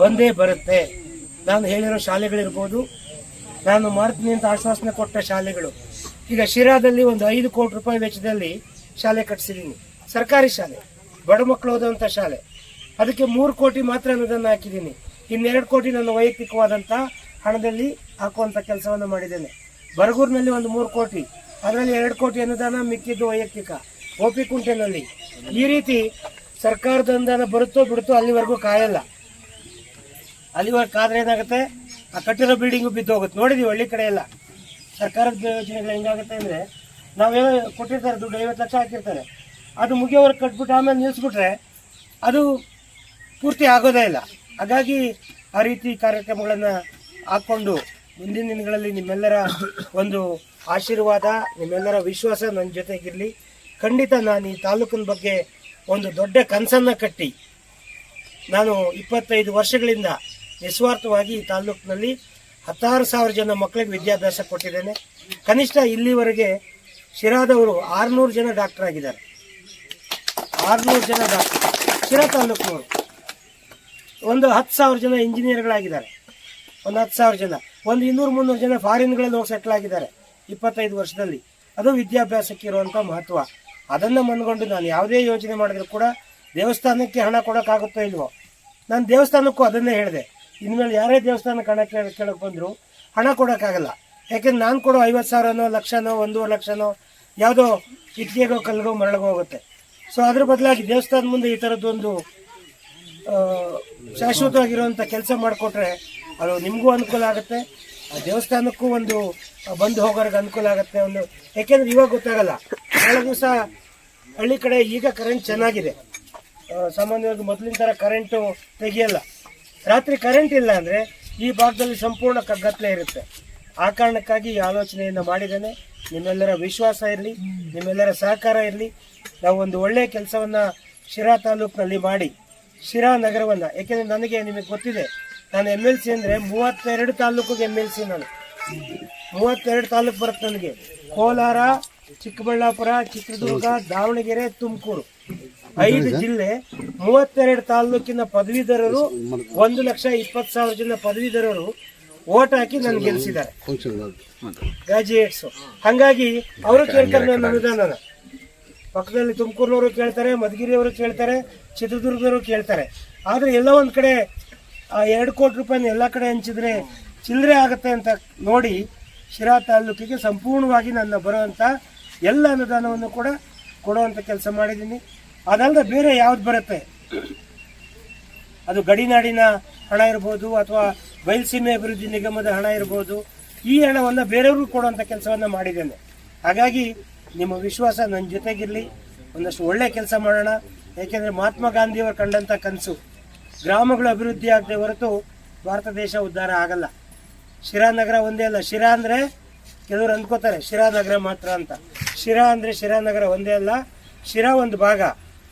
ಬಂದೇ ಬರುತ್ತೆ. ನಾನು ಹೇಳಿರೋ ಶಾಲೆಗಳಿರ್ಬೋದು, ನಾನು ಮಾಡ್ತೀನಿ ಅಂತ ಆಶ್ವಾಸನೆ ಕೊಟ್ಟ ಶಾಲೆಗಳು. ಈಗ ಶಿರಾದಲ್ಲಿ ಒಂದು ಐದು ಕೋಟಿ ರೂಪಾಯಿ ವೆಚ್ಚದಲ್ಲಿ ಶಾಲೆ ಕಟ್ಸಿದ್ದೀನಿ. ಸರ್ಕಾರಿ ಶಾಲೆ, ಬಡ ಮಕ್ಕಳು ಓದುವಂಥ ಶಾಲೆ. ಅದಕ್ಕೆ ಮೂರು ಕೋಟಿ ಮಾತ್ರ ಅನುದಾನ ಹಾಕಿದ್ದೀನಿ. ಇನ್ನೆರಡು ಕೋಟಿ ನನ್ನ ವೈಯಕ್ತಿಕವಾದಂಥ ಹಣದಲ್ಲಿ ಹಾಕುವಂಥ ಕೆಲಸವನ್ನು ಮಾಡಿದ್ದೇನೆ. ಬರಗೂರಿನಲ್ಲಿ ಒಂದು ಮೂರು ಕೋಟಿ, ಅದರಲ್ಲಿ ಎರಡು ಕೋಟಿ ಅನುದಾನ, ಮಿಕ್ಕಿದ್ದು ವೈಯಕ್ತಿಕ. ಗೋಪಿಕುಂಟೆನಲ್ಲಿ ಈ ರೀತಿ ಸರ್ಕಾರದ ಅನುದಾನ ಬರುತ್ತೋ ಬಿಡುತ್ತೋ ಅಲ್ಲಿವರೆಗೂ ಕಾಯಲ್ಲ. ಅಲ್ಲಿವರೆಗೆ ಕಾದ್ರೆ ಏನಾಗುತ್ತೆ? ಆ ಕಟ್ಟಿರೋ ಬಿಲ್ಡಿಂಗು ಬಿದ್ದು ಹೋಗುತ್ತೆ. ನೋಡಿದೀವಿ, ಹಳ್ಳಿ ಕಡೆ ಎಲ್ಲ. ಸರ್ಕಾರದ ಯೋಜನೆಗಳು ಹೆಂಗಾಗುತ್ತೆ ಅಂದರೆ, ನಾವೇನೋ ಕೊಟ್ಟಿರ್ತಾರೆ ದುಡ್ಡು, ಐವತ್ತು ಲಕ್ಷ ಹಾಕಿರ್ತಾರೆ. ಅದು ಮುಗಿಯೋವರೆಗೆ ಕಟ್ಬಿಟ್ಟು ಆಮೇಲೆ ನಿಲ್ಲಿಸ್ಬಿಟ್ರೆ ಅದು ಪೂರ್ತಿ ಆಗೋದೇ ಇಲ್ಲ. ಹಾಗಾಗಿ ಆ ರೀತಿ ಕಾರ್ಯಕ್ರಮಗಳನ್ನು ಹಾಕ್ಕೊಂಡು ಮುಂದಿನ ದಿನಗಳಲ್ಲಿ ನಿಮ್ಮೆಲ್ಲರ ಒಂದು ಆಶೀರ್ವಾದ, ನಿಮ್ಮೆಲ್ಲರ ವಿಶ್ವಾಸ ನನ್ನ ಜೊತೆಗಿರಲಿ. ಖಂಡಿತ ನಾನು ಈ ತಾಲೂಕಿನ ಬಗ್ಗೆ ಒಂದು ದೊಡ್ಡ ಕನಸನ್ನು ಕಟ್ಟಿ, ನಾನು ಇಪ್ಪತ್ತೈದು ವರ್ಷಗಳಿಂದ ನಿಸ್ವಾರ್ಥವಾಗಿ ಈ ತಾಲೂಕಿನಲ್ಲಿ ಹತ್ತಾರು ಸಾವಿರ ಜನ ಮಕ್ಕಳಿಗೆ ವಿದ್ಯಾಭ್ಯಾಸ ಕೊಟ್ಟಿದ್ದೇನೆ. ಕನಿಷ್ಠ ಇಲ್ಲಿವರೆಗೆ ಶಿರಾದವರು ಆರುನೂರು ಜನ ಡಾಕ್ಟರ್ ಆಗಿದ್ದಾರೆ. ಆರುನೂರು ಜನ ಡಾಕ್ಟರ್ ಶಿರಾ ತಾಲೂಕಿನವರು ಒಂದು ಹತ್ತು ಸಾವಿರ ಜನ ಇಂಜಿನಿಯರ್ಗಳಾಗಿದ್ದಾರೆ ಒಂದು ಹತ್ತು ಸಾವಿರ ಜನ. ಒಂದು ಇನ್ನೂರು ಮುನ್ನೂರು ಜನ ಫಾರಿನ್ಗಳಲ್ಲಿ ಹೋಗಿ ಸೆಟ್ಲ್ ಆಗಿದ್ದಾರೆ ಇಪ್ಪತ್ತೈದು ವರ್ಷದಲ್ಲಿ. ಅದು ವಿದ್ಯಾಭ್ಯಾಸಕ್ಕೆ ಇರುವಂಥ ಮಹತ್ವ. ಅದನ್ನು ಮನ್ಕೊಂಡು ನಾನು ಯಾವುದೇ ಯೋಚನೆ ಮಾಡಿದ್ರು ಕೂಡ ದೇವಸ್ಥಾನಕ್ಕೆ ಹಣ ಕೊಡೋಕ್ಕಾಗುತ್ತೋ ಇಲ್ವೋ? ನಾನು ದೇವಸ್ಥಾನಕ್ಕೂ ಅದನ್ನೇ ಹೇಳಿದೆ. ಇನ್ಮೇಲೆ ಯಾರೇ ದೇವಸ್ಥಾನಕ್ಕೆ ಹಣ ಕೇಳಿ ಕೇಳಕ್ಕೆ ಬಂದರೂ ಹಣ ಕೊಡೋಕ್ಕಾಗಲ್ಲ. ಯಾಕೆಂದ್ರೆ ನಾನು ಕೊಡೋ ಐವತ್ತು ಸಾವಿರನೋ, ಲಕ್ಷನೋ, ಒಂದೂವರೆ ಲಕ್ಷನೋ ಯಾವುದೋ ಇಟ್ಟಿಗೆಗೋ ಕಲ್ಗೋ ಮರಳಿಗೋ ಹೋಗುತ್ತೆ. ಸೊ ಅದ್ರ ಬದಲಾಗಿ ದೇವಸ್ಥಾನ ಮುಂದೆ ಈ ಥರದ್ದೊಂದು ಶಾಶ್ವತವಾಗಿರುವಂಥ ಕೆಲಸ ಮಾಡಿಕೊಟ್ರೆ ಅದು ನಿಮಗೂ ಅನುಕೂಲ ಆಗುತ್ತೆ. ಆ ದೇವಸ್ಥಾನಕ್ಕೂ ಒಂದು ಬಂದು ಹೋಗೋರಿಗೆ ಅನುಕೂಲ ಆಗುತ್ತೆ ಒಂದು. ಯಾಕೆಂದ್ರೆ ಇವಾಗ ಗೊತ್ತಾಗಲ್ಲ. ನಾಳೆ ದಿವಸ ಹಳ್ಳಿ ಕಡೆ ಈಗ ಕರೆಂಟ್ ಚೆನ್ನಾಗಿದೆ. ಸಾಮಾನ್ಯವಾಗಿ ಮೊದಲಿನ ಥರ ಕರೆಂಟು ತೆಗಿಯಲ್ಲ. ರಾತ್ರಿ ಕರೆಂಟ್ ಇಲ್ಲ ಅಂದರೆ ಈ ಭಾಗದಲ್ಲಿ ಸಂಪೂರ್ಣ ಕಗ್ಗತ್ತಲೆ ಇರುತ್ತೆ. ಆ ಕಾರಣಕ್ಕಾಗಿ ಈ ಆಲೋಚನೆಯನ್ನು ಮಾಡಿದ್ದೇನೆ. ನಿಮ್ಮೆಲ್ಲರ ವಿಶ್ವಾಸ ಇರಲಿ, ನಿಮ್ಮೆಲ್ಲರ ಸಹಕಾರ ಇರಲಿ. ನಾವು ಒಂದು ಒಳ್ಳೆಯ ಕೆಲಸವನ್ನು ಶಿರಾ ತಾಲೂಕಿನಲ್ಲಿ ಮಾಡಿ, ಶಿರಾ ನಗರವನ್ನು, ಏಕೆಂದರೆ ನನಗೆ ನಿಮಗೆ ಗೊತ್ತಿದೆ, ನಾನು ಎಂ ಎಲ್ ಸಿ ಅಂದರೆ ಮೂವತ್ತೆರಡು ತಾಲೂಕಿಗೆ ಎಂ ಎಲ್ ಸಿ ನಾನು. ಮೂವತ್ತೆರಡು ತಾಲೂಕು ಬರುತ್ತೆ ನನಗೆ. ಕೋಲಾರ, ಚಿಕ್ಕಬಳ್ಳಾಪುರ, ಚಿತ್ರದುರ್ಗ, ದಾವಣಗೆರೆ, ತುಮಕೂರು. ಐದು ಜಿಲ್ಲೆ ಮೂವತ್ತೆರಡು ತಾಲೂಕಿನ ಪದವೀಧರರು ಒಂದು ಲಕ್ಷ ಇಪ್ಪತ್ತು ಸಾವಿರ ಜನ ಪದವೀಧರರು ಓಟ್ ಹಾಕಿ ನನ್ ಗೆಲ್ಸಿದ್ದಾರೆ. ಗ್ರಾಜುಯೇಟ್ಸ್ ಹಂಗಾಗಿ ಅವರು ಕೇಳ್ತಾರೆ ನನ್ನ ಅನುದಾನನ. ಪಕ್ಕದಲ್ಲಿ ತುಮಕೂರಿನವರು ಕೇಳ್ತಾರೆ ಮಧುಗಿರಿಯವರು ಕೇಳ್ತಾರೆ ಚಿತ್ರದುರ್ಗದವರು ಕೇಳ್ತಾರೆ. ಆದರೆ ಎಲ್ಲ ಒಂದು ಕಡೆ ಆ ಎರಡು ಕೋಟಿ ರೂಪಾಯಿನ ಎಲ್ಲ ಕಡೆ ಹಂಚಿದ್ರೆ ಚಿಲ್ಲರೆ ಆಗುತ್ತೆ ಅಂತ ನೋಡಿ ಶಿರಾ ತಾಲೂಕಿಗೆ ಸಂಪೂರ್ಣವಾಗಿ ನನ್ನ ಬರುವಂಥ ಎಲ್ಲ ಅನುದಾನವನ್ನು ಕೂಡ ಕೊಡುವಂಥ ಕೆಲಸ ಮಾಡಿದ್ದೀನಿ. ಅದಲ್ಲದೆ ಬೇರೆ ಯಾವ್ದು ಬರುತ್ತೆ? ಅದು ಗಡಿನಾಡಿನ ಹಣ ಇರ್ಬೋದು ಅಥವಾ ಬಯಲುಸೀಮೆ ಅಭಿವೃದ್ಧಿ ನಿಗಮದ ಹಣ ಇರ್ಬೋದು, ಈ ಹಣವನ್ನು ಬೇರೆಯವ್ರಿಗೂ ಕೊಡುವಂಥ ಕೆಲಸವನ್ನು ಮಾಡಿದ್ದೇನೆ. ಹಾಗಾಗಿ ನಿಮ್ಮ ವಿಶ್ವಾಸ ನನ್ನ ಜೊತೆಗಿರಲಿ, ಒಂದಷ್ಟು ಒಳ್ಳೆ ಕೆಲಸ ಮಾಡೋಣ. ಏಕೆಂದರೆ ಮಹಾತ್ಮ ಗಾಂಧಿಯವರು ಕಂಡಂಥ ಕನಸು, ಗ್ರಾಮಗಳು ಅಭಿವೃದ್ಧಿ ಆಗದೆ ಹೊರತು ಭಾರತ ದೇಶ ಉದ್ಧಾರ ಆಗಲ್ಲ. ಶಿರಾ ನಗರ ಒಂದೇ ಅಲ್ಲ, ಶಿರಾ ಅಂದರೆ ಕೆಲವರು ಅಂದ್ಕೋತಾರೆ, ಶಿರಾ ನಗರ ಮಾತ್ರ ಅಂತ. ಶಿರಾ ಅಂದರೆ ಶಿರಾ ನಗರ ಒಂದೇ ಅಲ್ಲ, ಶಿರಾ ಒಂದು ಭಾಗ.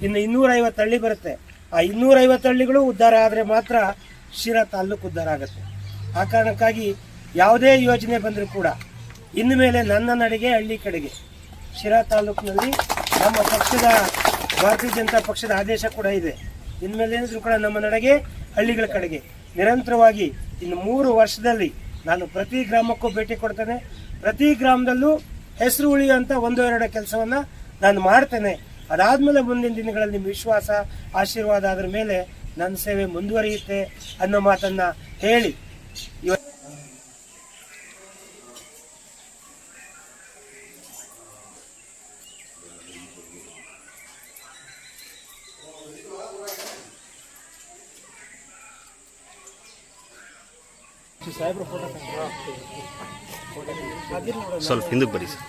ಇನ್ನು ಇನ್ನೂರೈವತ್ತು ಹಳ್ಳಿ ಬರುತ್ತೆ. ಆ ಇನ್ನೂರೈವತ್ತು ಹಳ್ಳಿಗಳು ಉದ್ಧಾರ ಆದರೆ ಮಾತ್ರ ಶಿರಾ ತಾಲ್ಲೂಕು ಉದ್ಧಾರ ಆಗುತ್ತೆ. ಆ ಕಾರಣಕ್ಕಾಗಿ ಯಾವುದೇ ಯೋಜನೆ ಬಂದರೂ ಕೂಡ ಇನ್ನು ಮೇಲೆ ನನ್ನ ನಡೆಗೆ ಹಳ್ಳಿ ಕಡೆಗೆ ಶಿರಾ ತಾಲೂಕಿನಲ್ಲಿ ನಮ್ಮ ಪಕ್ಷದ, ಭಾರತೀಯ ಜನತಾ ಪಕ್ಷದ ಆದೇಶ ಕೂಡ ಇದೆ. ಇನ್ಮೇಲೆ ಏನಿದ್ರು ಕೂಡ ನಮ್ಮ ನಡೆಗೆ, ಹಳ್ಳಿಗಳ ಕಡೆಗೆ ನಿರಂತರವಾಗಿ ಇನ್ನು ಮೂರು ವರ್ಷದಲ್ಲಿ ನಾನು ಪ್ರತಿ ಗ್ರಾಮಕ್ಕೂ ಭೇಟಿ ಕೊಡ್ತೇನೆ. ಪ್ರತಿ ಗ್ರಾಮದಲ್ಲೂ ಹೆಸರು ಉಳಿಯುವಂಥ ಒಂದು ಎರಡು ಕೆಲಸವನ್ನು ನಾನು ಮಾಡ್ತೇನೆ. ಅದಾದಮೇಲೆ ಮುಂದಿನ ದಿನಗಳಲ್ಲಿ ನಿಮ್ಮ ವಿಶ್ವಾಸ, ಆಶೀರ್ವಾದ ಅದರ ಮೇಲೆ ನನ್ನ ಸೇವೆ ಮುಂದುವರಿಯುತ್ತೆ ಅನ್ನೋ ಮಾತನ್ನ ಹೇಳಿ. ಸ್ವಲ್ಪ ಹಿಂದಕ್ಕೆ ಬರೀ ಸರ್.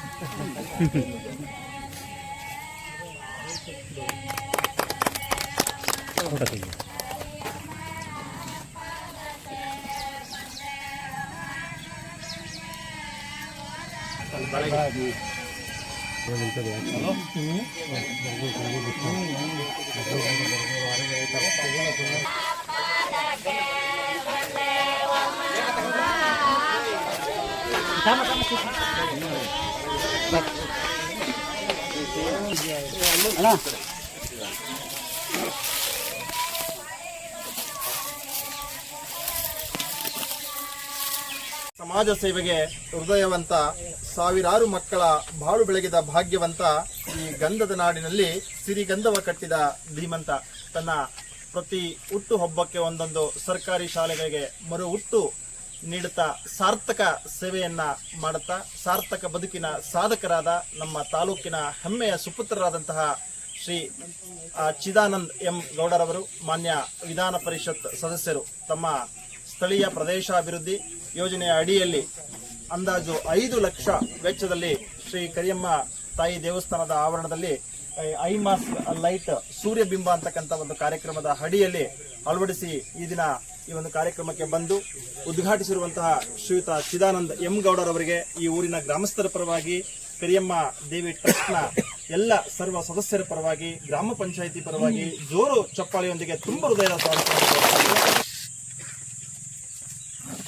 ওটা থেকে Sama-sama. ಸಮಾಜ ಸೇವೆಗೆ ಹೃದಯವಂತ ಸಾವಿರಾರು ಮಕ್ಕಳ ಬಾಳು ಬೆಳಗಿದ ಭಾಗ್ಯವಂತ ಈ ಗಂಧದ ನಾಡಿನಲ್ಲಿ ಸಿರಿಗಂಧವ ಕಟ್ಟಿದ ಧೀಮಂತ. ತನ್ನ ಪ್ರತಿ ಹುಟ್ಟು ಹಬ್ಬಕ್ಕೆ ಒಂದೊಂದು ಸರ್ಕಾರಿ ಶಾಲೆಗಳಿಗೆ ಮರು ಹುಟ್ಟು ನೀಡುತ್ತಾ ಸಾರ್ಥಕ ಸೇವೆಯನ್ನ ಮಾಡುತ್ತಾ ಸಾರ್ಥಕ ಬದುಕಿನ ಸಾಧಕರಾದ ನಮ್ಮ ತಾಲೂಕಿನ ಹೆಮ್ಮೆಯ ಸುಪುತ್ರರಾದಂತಹ ಶ್ರೀ ಚಿದಾನಂದ್ ಎಂ ಗೌಡರವರು, ಮಾನ್ಯ ವಿಧಾನ ಪರಿಷತ್ ಸದಸ್ಯರು, ತಮ್ಮ ಸ್ಥಳೀಯ ಪ್ರದೇಶಾಭಿವೃದ್ಧಿ ಯೋಜನೆಯ ಅಡಿಯಲ್ಲಿ ಅಂದಾಜು ಐದು ಲಕ್ಷ ವೆಚ್ಚದಲ್ಲಿ ಶ್ರೀ ಕರಿಯಮ್ಮ ತಾಯಿ ದೇವಸ್ಥಾನದ ಆವರಣದಲ್ಲಿ, ಐ ಮಾಸ್ಕ್ ಲೈಟ್ ಸೂರ್ಯಬಿಂಬ ಅಂತಕ್ಕಂಥ ಒಂದು ಕಾರ್ಯಕ್ರಮದ ಅಡಿಯಲ್ಲಿ ಅಳವಡಿಸಿ ಈ ದಿನ ಈ ಒಂದು ಕಾರ್ಯಕ್ರಮಕ್ಕೆ ಬಂದು ಉದ್ಘಾಟಿಸಿರುವಂತಹ ಶ್ರೀಯುತ ಚಿದಾನಂದ ಎಂ ಗೌಡರವರಿಗೆ ಈ ಊರಿನ ಗ್ರಾಮಸ್ಥರ ಪರವಾಗಿ ಕರಿಯಮ್ಮ ದೇವಿ ಟ್ರಸ್ಟ್ನ ಎಲ್ಲ ಸರ್ವ ಸದಸ್ಯರ ಪರವಾಗಿ, ಗ್ರಾಮ ಪಂಚಾಯಿತಿ ಪರವಾಗಿ ಜೋರು ಚಪ್ಪಾಳೆಯೊಂದಿಗೆ ತುಂಬ ಹೃದಯದ ಸ್ವಾಗತ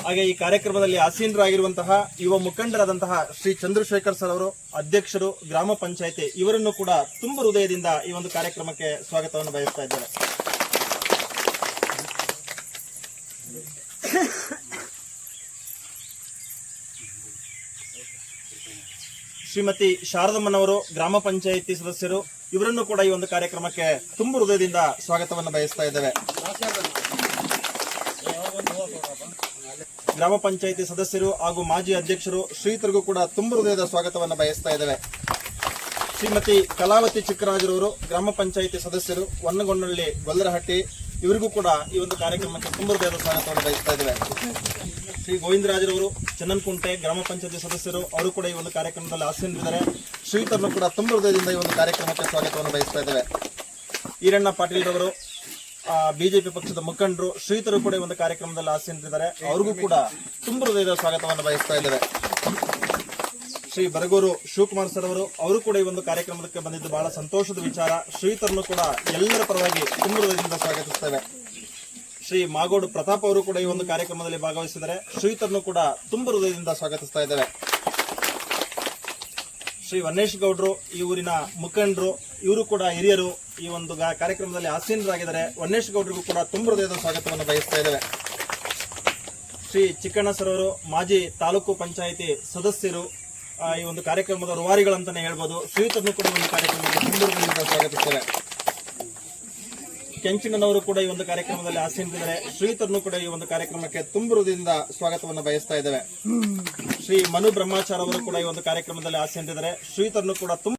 ಹಾಗೆ ಈ ಕಾರ್ಯಕ್ರಮದಲ್ಲಿ ಆಸೀನರಾಗಿರುವಂತಹ ಯುವ ಮುಖಂಡರಾದಂತಹ ಶ್ರೀ ಚಂದ್ರಶೇಖರ್ ಸರ್ ಅವರು, ಅಧ್ಯಕ್ಷರು, ಗ್ರಾಮ ಪಂಚಾಯಿತಿ ಇವರನ್ನು ಕೂಡ ತುಂಬ ಹೃದಯದಿಂದ ಈ ಒಂದು ಕಾರ್ಯಕ್ರಮಕ್ಕೆ ಸ್ವಾಗತವನ್ನು ಬಯಸ್ತಾ ಇದ್ದಾರೆ ಶ್ರೀಮತಿ ಶಾರದಮ್ಮನವರು ಗ್ರಾಮ ಪಂಚಾಯಿತಿ ಸದಸ್ಯರು, ಇವರನ್ನು ಕೂಡ ಈ ಒಂದು ಕಾರ್ಯಕ್ರಮಕ್ಕೆ ತುಂಬ ಹೃದಯದಿಂದ ಸ್ವಾಗತವನ್ನು ಬಯಸ್ತಾ ಇದ್ದೇವೆ. ಗ್ರಾಮ ಪಂಚಾಯಿತಿ ಸದಸ್ಯರು ಹಾಗೂ ಮಾಜಿ ಅಧ್ಯಕ್ಷರು ಶ್ರೀತರಿಗೂ ಕೂಡ ತುಂಬ ಹೃದಯದ ಸ್ವಾಗತವನ್ನು ಬಯಸ್ತಾ ಇದ್ದೇವೆ. ಶ್ರೀಮತಿ ಕಲಾವತಿ ಚಿಕ್ಕರಾಜರವರು, ಗ್ರಾಮ ಪಂಚಾಯಿತಿ ಸದಸ್ಯರು ವನ್ನಗೊಂಡಳ್ಳಿ ಗೊಲ್ಲರಹಟ್ಟಿ ಇವರಿಗೂ ಕೂಡ ಈ ಒಂದು ಕಾರ್ಯಕ್ರಮಕ್ಕೆ ತುಂಬ ಹೃದಯದ ಸ್ವಾಗತವನ್ನು ಬಯಸ್ತಾ ಇದ್ದೇವೆ. ಶ್ರೀ ಗೋವಿಂದರಾಜರವರು, ಚನ್ನನ್ಕುಂಟೆ ಗ್ರಾಮ ಪಂಚಾಯತಿ ಸದಸ್ಯರು, ಅವರು ಕೂಡ ಈ ಒಂದು ಕಾರ್ಯಕ್ರಮದಲ್ಲಿ ಆಸೀನರಿದ್ದಾರೆ. ಶ್ರೀತರನ್ನು ಕೂಡ ತುಂಬ ಹೃದಯದಿಂದ ಈ ಒಂದು ಕಾರ್ಯಕ್ರಮಕ್ಕೆ ಸ್ವಾಗತವನ್ನು ಬಯಸ್ತಾ ಇದ್ದೇವೆ. ಈರಣ್ಣ ಪಾಟೀಲ್ ರವರು ಬಿಜೆಪಿ ಪಕ್ಷದ ಮುಖಂಡರು ಶ್ರೀತರು ಕೂಡ ಈ ಒಂದು ಕಾರ್ಯಕ್ರಮದಲ್ಲಿ ಆಸೀನರಿದ್ದಾರೆ. ಅವ್ರಿಗೂ ಕೂಡ ತುಂಬ ಹೃದಯದ ಸ್ವಾಗತವನ್ನು ಬಯಸ್ತಾ ಇದ್ದೇವೆ. ಶ್ರೀ ಬರಗೂರು ಶಿವಕುಮಾರ್ ಸರ್ ಅವರು ಅವರು ಕೂಡ ಈ ಒಂದು ಕಾರ್ಯಕ್ರಮಕ್ಕೆ ಬಂದಿದ್ದು ಬಹಳ ಸಂತೋಷದ ವಿಚಾರ. ಶ್ರೀತರನ್ನು ಕೂಡ ಎಲ್ಲರ ಪರವಾಗಿ ತುಂಬ ಹೃದಯದಿಂದ ಸ್ವಾಗತಿಸ್ತೇವೆ. ಶ್ರೀ ಮಾಗೋಡು ಪ್ರತಾಪ್ ಅವರು ಕೂಡ ಈ ಒಂದು ಕಾರ್ಯಕ್ರಮದಲ್ಲಿ ಭಾಗವಹಿಸಿದರೆ ಶ್ರೀತರನ್ನು ಕೂಡ ತುಂಬ ಹೃದಯದಿಂದ ಸ್ವಾಗತಿಸ್ತಾ ಇದ್ದೇವೆ. ಶ್ರೀ ವನ್ನೇಶ್ ಗೌಡ್ರು, ಈ ಊರಿನ ಮುಖಂಡರು, ಇವರು ಕೂಡ ಹಿರಿಯರು ಈ ಒಂದು ಕಾರ್ಯಕ್ರಮದಲ್ಲಿ ಆಸೀನರಾಗಿದ್ದಾರೆ. ವನ್ನೇಶ್ ಗೌಡ್ರಿಗೂ ಕೂಡ ತುಂಬ ಹೃದಯದ ಸ್ವಾಗತವನ್ನು ಬಯಸ್ತಾ ಇದ್ದೇವೆ. ಶ್ರೀ ಚಿಕ್ಕಣ್ಣ ಸರ್ ಅವರು, ಮಾಜಿ ತಾಲೂಕು ಪಂಚಾಯಿತಿ ಸದಸ್ಯರು ಈ ಒಂದು ಕಾರ್ಯಕ್ರಮದ ರೂವಾರಿಗಳಂತಾನೆ ಹೇಳ್ಬೋದು. ಶ್ರೀತರನ್ನು ಕೂಡ ಒಂದು ಕಾರ್ಯಕ್ರಮದಲ್ಲಿ ತುಂಬ ಸ್ವಾಗತಿಸ್ತಾರೆ. ಕೆಂಚಣ್ಣನವರು ಕೂಡ ಈ ಒಂದು ಕಾರ್ಯಕ್ರಮದಲ್ಲಿ ಆಸೀನರಿದ್ದಾರೆ. ಶ್ರೀತರನ್ನು ಕೂಡ ಈ ಒಂದು ಕಾರ್ಯಕ್ರಮಕ್ಕೆ ತುಂಬುರುದಿಂದ ಸ್ವಾಗತವನ್ನು ಬಯಸ್ತಾ ಇದ್ದೇವೆ. ಶ್ರೀ ಮನು ಬ್ರಹ್ಮಾಚಾರ ಅವರು ಕೂಡ ಈ ಒಂದು ಕಾರ್ಯಕ್ರಮದಲ್ಲಿ ಆಸೀನರಿದ್ದಾರೆ. ಶ್ರೀತರನ್ನು ಕೂಡ ತುಂಬ